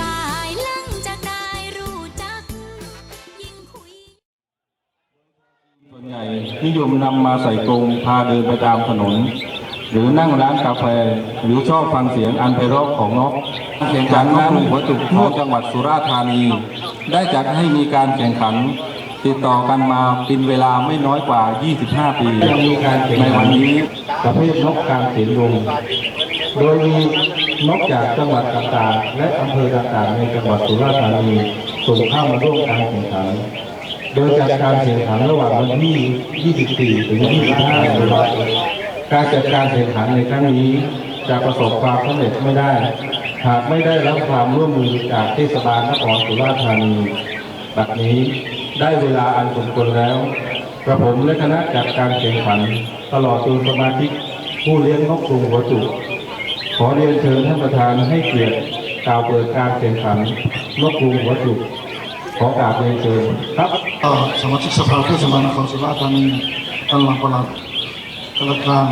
ตายหลังจากได้รู้จัก ยิ่งคุย ส่วนใหญ่นิยมนำมาใส่กรงพาเดินไปตามถนน หรือนั่งร้านกาแฟ หรือชอบฟังเสียงอันไพเราะของนกแข่งขันน้ำหัวจุกของจังหวัดสุราษฎร์ธานี ได้จัดให้มีการแข่งขัน ติดต่อกันมาเป็นเวลาไม่น้อยกว่า 25 ปี ในวันนี้ประเภทนกกางเสียงลม โดยมีนกจากจังหวัดต่างๆ และอำเภอต่างๆ ในจังหวัดสุราษฎร์ธานีส่งเข้ามาร่วมการแข่งขัน โดยจัดการแข่งขันระหว่างวันที่ 24 ถึง 25ตุลาคมการจัดการแข่งขันในครั้งนี้จะประสบความสำเร็จไม่ได้ หากไม่ได้รับความร่วมมือจากเทศบาลนครสุราษฎร์ธานีบัดนี้ได้เวลาอันสมควรแล้วกระผมและคณะจัดการแข่งขัน ตลอดจนสมาชิกผู้เลี้ยงนกกรุงหัวจุก ขอเรียนเชิญท่านประธานให้เกียรติกล่าวเปิดการแข่งขันนกกรุงหัวจุกขอกราบเรียนเชิญครับสมาชิกสภาเทศบาลนครสุราษฎร์ธานีท่านรองปลัดกรรมการ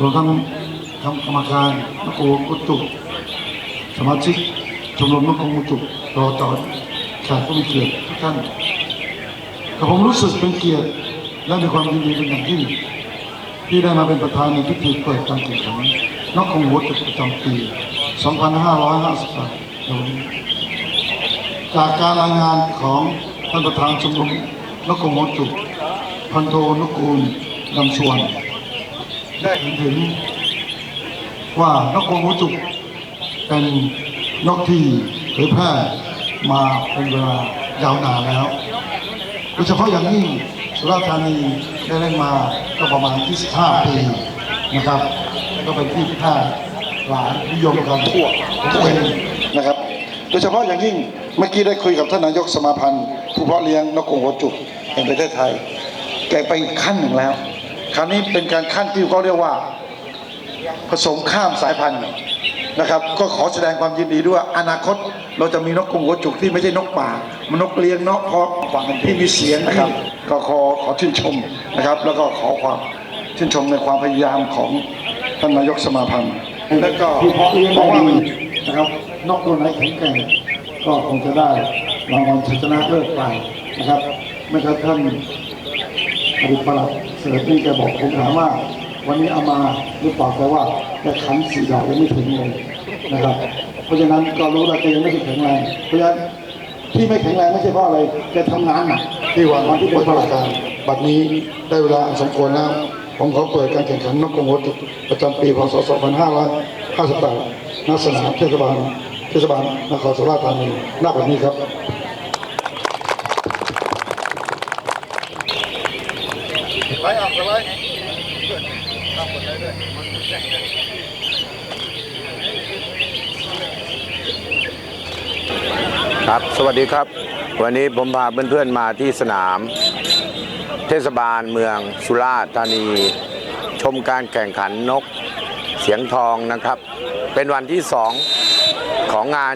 รวมทั้งกรรมการนักโอกุตุกสมาชิกชมรมนักโอกุตุกรอต่อแขกผู้มีเกียรติทุกท่านแต่ผมรู้สึกเป็นเกียรติและมีความยินดีเป็นอย่างยิ่งที่ได้มาเป็นประธานในพิธีเปิดการแข่งขัน นักคงหัวจุกประจำปี 2558นนจากการรายงานของท่านประธานชมรมนกกรงหัวจุกพันโทนุกูลนำชวน ได้เห็นถึงว่านกกรงหัวจุกเป็นนกที่เผยแพร่มาเป็นเวลายาวนานแล้วโดยเฉพาะอย่างยิ่งสุราษฎร์ธานีได้เล่นมาก็ประมาณ 25 ปีนะครับ ก็เป็นที่แพร่หลายนิยมกันทั่วทั่วเองนะครับ โดยเฉพาะอย่างยิ่งเมื่อกี้ได้คุยกับท่านนายกสมาพันธ์ ผู้เพาะเลี้ยงนกกงหัวจุกแห่งประเทศไทย แกไปขั้นหนึ่งแล้ว คราวนี้เป็นการขั้นที่เขาเรียกว่า ผสมข้ามสายพันธุ์นะครับ ก็ขอแสดงความยินดีด้วยอนาคตเราจะมีนกกงหัวจุกที่ไม่ใช่นกป่า มันนกเลี้ยงนกเพาะฝังที่มีเสียงนะครับ ก็ขอขอชื่นชมนะครับ แล้วก็ขอความชื่นชมในความพยายามของ ท่านนายกสมาพันธ์และก็เพราะว่ามันนะครับนกตัวไหนแข็งแกร่งก็คงจะได้รางวัลชัยชนะเลิศไปนะครับไม่ครับท่านอดีตประหลัดเสริฐนี่แกบอกผมถามว่า วันนี้เอามาหรือเปล่าแต่ว่าแกขันสี่ดอกยังไม่ถึงเลยนะครับ เพราะฉะนั้นก็รู้แล้วแกยังไม่ถึงแข็งแรงเพราะฉะนั้นที่ไม่แข็งแรงไม่ใช่เพราะอะไรแกทำงานหนักที่วางวันที่เป็นประหลัดการบัดนี้ได้เวลาอันสมควรแล้ว ผมขอเปิดการแข่งขันนกกรงหัวจุกประจำปีพศ 2558ณสนามเทศบาลเทศบาลนครสุราษฎร์ธานีณบัดนี้ครับไปครับ สวัสดีครับ วันนี้ผมพาเพื่อนๆมาที่สนาม เทศบาลเมืองสุราษฎร์ธานี ชมการแข่งขันนกเสียงทองนะครับ เป็นวันที่สองของงาน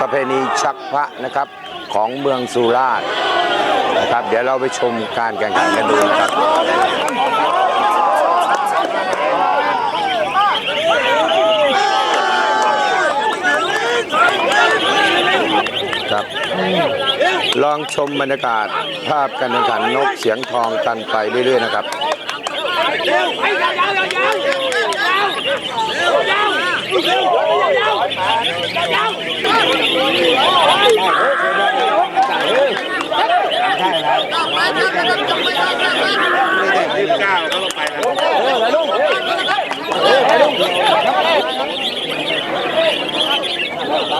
ประเพณีชักพระนะครับของเมืองสุราษฎร์นะครับ เดี๋ยวเราไปชมการแข่งขันกันดูนะครับครับ ลองชมบรรยากาศภาพการแข่งขันนกเสียงทองกันไปเรื่อยๆนะครับ ค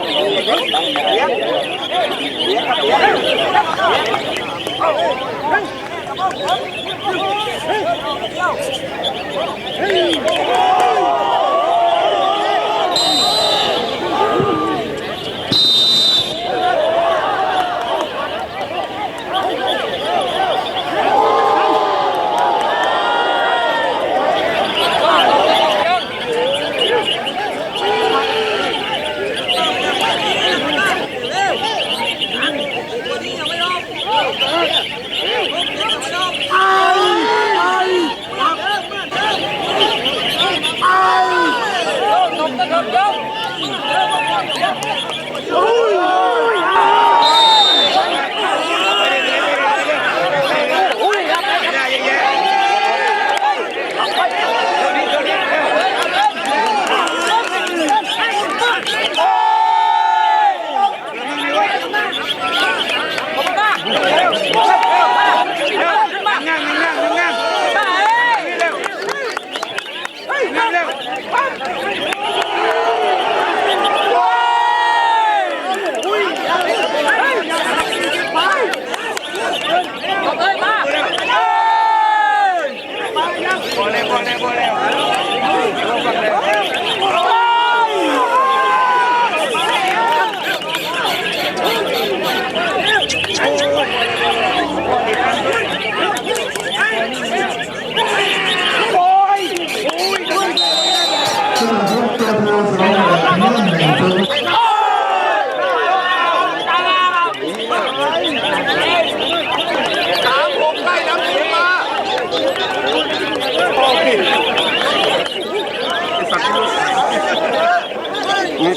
Good.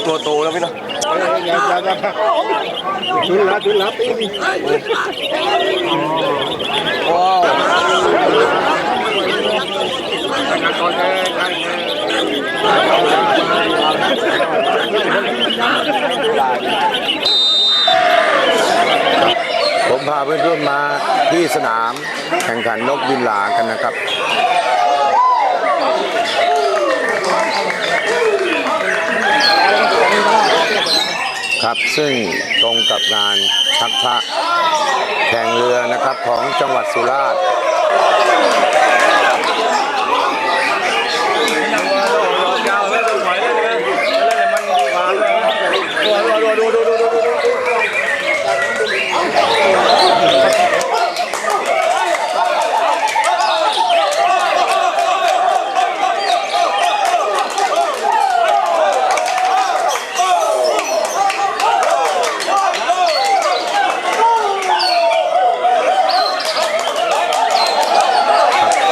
ตัวโตแล้วพี่เนาะชุนละชุนละปีว้าวผมพาเพื่อนๆมาที่สนามแข่งขันนกบินหลากันนะครับ ครับซึ่งตรงกับงานชักพระแข่งเรือนะครับของจังหวัดสุราษฎร์ครับ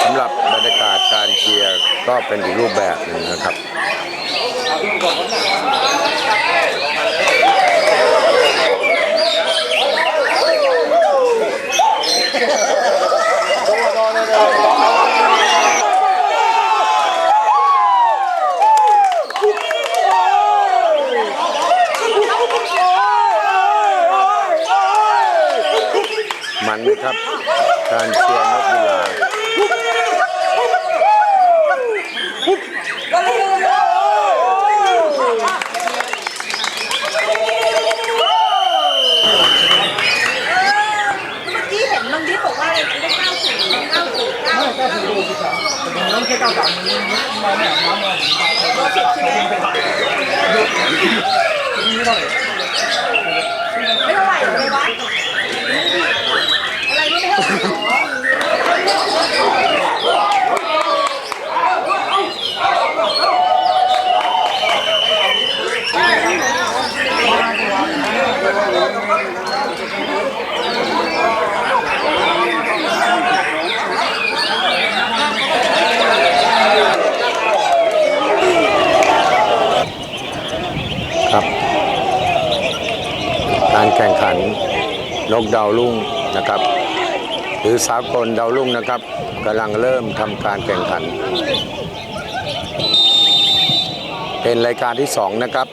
สำหรับบรรยากาศการเชียร์ก็ เป็นอีกรูปแบบหนึ่งนะครับมันไหมครับ การเชียร์นกบินหลา เมื่อกี้เห็นมันดิบอกว่าอะไรได้เก้าสิบเก้าสิบเก้า ไม่เท่าไหร่เลยวะอะไรไม่เท่าไหร่หรอ ครับ การแข่งขัน นกดาวรุ่งนะครับ หรือสากลดาวรุ่งนะครับกำลังเริ่มทำการแข่งขัน เป็นรายการที่สองนะครับ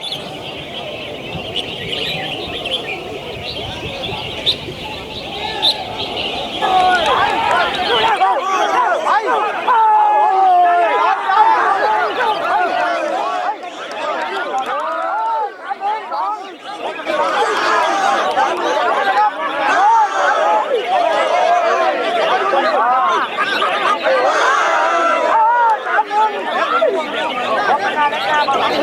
아니,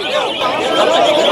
วั